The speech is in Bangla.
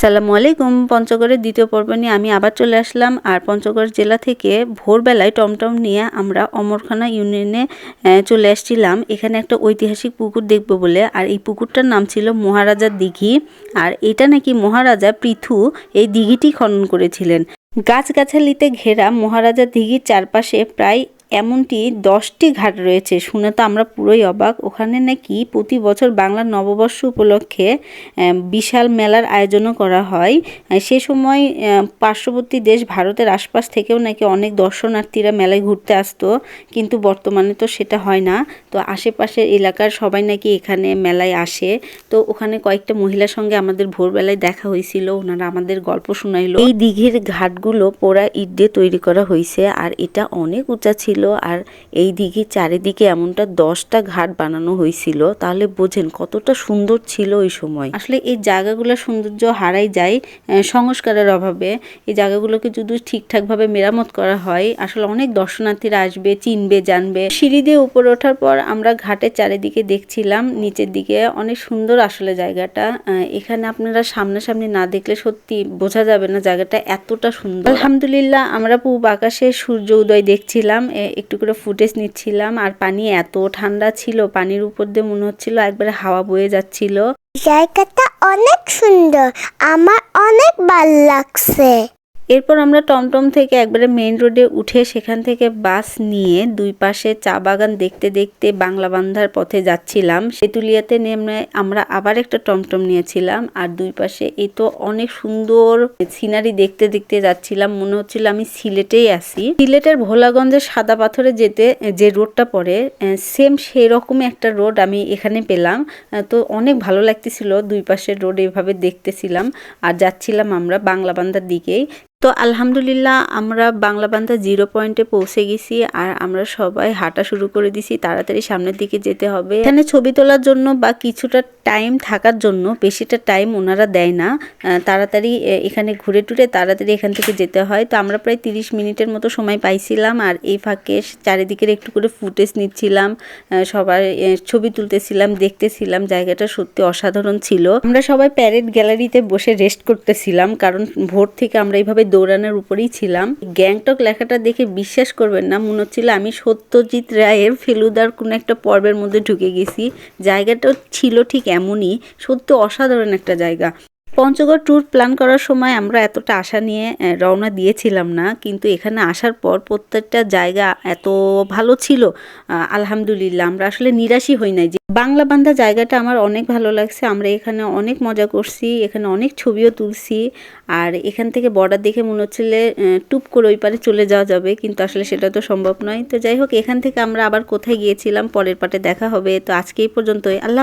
সালামু আলাইকুম। পঞ্চগড়ের দ্বিতীয় পর্ব নিয়ে আমি আবার চলে আসলাম আর পঞ্চগড় জেলা থেকে ভোরবেলায় টমটম নিয়ে আমরা অমরখানা ইউনিয়নে চলে আসছিলাম। এখানে একটা ঐতিহাসিক পুকুর দেখব বলে। আর এই পুকুরটার নাম ছিল মহারাজার দিঘি। আর এটা নাকি মহারাজা পৃথু এই দিঘিটি খনন করেছিলেন। গাছগাছালিতে ঘেরা মহারাজা দিঘির চারপাশে প্রায় এমনটি দশটি ঘাট রয়েছে, শুনে তো আমরা পুরোই অবাক। ওখানে নাকি প্রতি বছর বাংলার নববর্ষ উপলক্ষে বিশাল মেলার আয়োজনও করা হয়। সে সময় পার্শ্ববর্তী দেশ ভারতের আশপাশ থেকেও নাকি অনেক দর্শনার্থীরা মেলায় ঘুরতে আসতো, কিন্তু বর্তমানে তো সেটা হয় না। তো আশেপাশের এলাকার সবাই নাকি এখানে মেলায় আসে। তো ওখানে কয়েকটা মহিলার সঙ্গে আমাদের ভোরবেলায় দেখা হয়েছিল, ওনারা আমাদের গল্প শোনাইলো। এই দিঘির ঘাটগুলো পোড়া ইট দিয়ে তৈরি করা হয়েছে আর এটা অনেক উঁচা ছিল। আর এই দিঘির চারিদিকে এমনটা দশটা ঘাট বানানো হয়েছিল, তাহলে বোঝেন কতটা সুন্দর ছিল ওই সময়। আসলে এই জায়গাগুলো সৌন্দর্য হারাই যায় সংস্কারের অভাবে। এই জায়গাগুলোকে যদি ঠিকঠাকভাবে মেরামত করা হয়, আসলে অনেক দর্শনার্থীরা আসবে, চিনবে, জানবে। সিঁড়ি দিয়ে উপরে ওঠার পর আমরা ঘাটের চারিদিকে দেখছিলাম, নিচের দিকে অনেক সুন্দর আসলে জায়গাটা। এখানে আপনারা সামনাসামনি না দেখলে সত্যি বোঝা যাবে না জায়গাটা এতটা সুন্দর। আলহামদুলিল্লাহ আমরা পূব আকাশে সূর্য উদয় দেখছিলাম একটু করে ফুটেজ নিচ্ছিলাম আর পানি এত ঠান্ডা ছিল, পানির উপর দিয়ে মনে হচ্ছিল একবারে হাওয়া বয়ে যাচ্ছিল। জায়গাটা অনেক সুন্দর, আমার অনেক ভালো লাগছে। এরপর আমরা টমটম থেকে একবারে মেইন রোডে উঠে সেখান থেকে বাস নিয়ে দুই পাশে চা বাগান দেখতে দেখতে বাংলা বান্ধার পথে যাচ্ছিলাম। সেতুলিয়াতে নেমে আমরা আবার একটা টমটম নিয়েছিলাম আর দুই পাশে এই তো অনেক সুন্দর সিনারি দেখতে দেখতে যাচ্ছিলাম। মনে হচ্ছিল আমি সিলেটেই আসি সিলেটের ভোলাগঞ্জের সাদা পাথরে যেতে, যে রোডটা পড়ে সেম সেই রকমই একটা রোড আমি এখানে পেলাম। তো অনেক ভালো লাগতেছিল। দুই পাশের রোড এভাবে দেখতেছিলাম। আর যাচ্ছিলাম আমরা বাংলা বান্ধার দিকেই। তো আলহামদুলিল্লাহ আমরা বাংলা বাংলাবান্ধা জিরো পয়েন্টে পৌঁছে গেছি আর আমরা সবাই হাঁটা শুরু করে দিছি। তাড়াতাড়ি সামনের দিকে যেতে হবে। এখানে ছবি তোলার জন্য বা কিছুটা টাইম থাকার জন্য বেশিটা টাইম ওনারা দেয় না। তাড়াতাড়ি এখানে ঘুরে টুরে তাড়াতাড়ি এখান থেকে যেতে হয়। তো আমরা প্রায় তিরিশ মিনিটের মতো সময় পাইছিলাম আর এই ফাঁকে চারিদিকের একটু করে ফুটেজ নিচ্ছিলাম। সবার ছবি তুলতেছিলাম, দেখতেছিলাম। জায়গাটা সত্যি অসাধারণ ছিল। আমরা সবাই প্যারেড গ্যালারিতে বসে রেস্ট করতেছিলাম কারণ ভোর থেকে আমরা এইভাবে দৌড়ানোর উপরেই ছিলাম। গ্যাংটক লেখাটা দেখে বিশ্বাস করবেন না, মনে হচ্ছিল আমি সত্যজিৎ রায়ের ফেলুদার কোনো একটা পর্বের মধ্যে ঢুকে গেছি। জায়গাটা ছিল ঠিক এমনই সত্যি অসাধারণ একটা জায়গা। পঞ্চগড় ট্যুর প্ল্যান করার সময় আমরা এতটা আশা নিয়ে রওনা দিয়েছিলাম না, কিন্তু এখানে আসার পর প্রত্যেকটা জায়গা এত ভালো ছিল আলহামদুলিল্লাহ। আমরা আসলে নিরাশই হই নাই যে বাংলা বান্ধা জায়গাটা আমার অনেক ভালো লাগছে, আমরা এখানে অনেক মজা করছি, এখানে অনেক ছবিও তুলছি, আর এখান থেকে বর্ডার দেখে মনে হচ্ছিল টুপ করে ওই পারে চলে যাওয়া যাবে, কিন্তু আসলে সেটা তো সম্ভব নয়। তো যাই হোক, এখান থেকে আমরা আবার কোথায় গিয়েছিলাম, পরের পাটে দেখা হবে। তো আজকে এই পর্যন্তই, আল্লাহ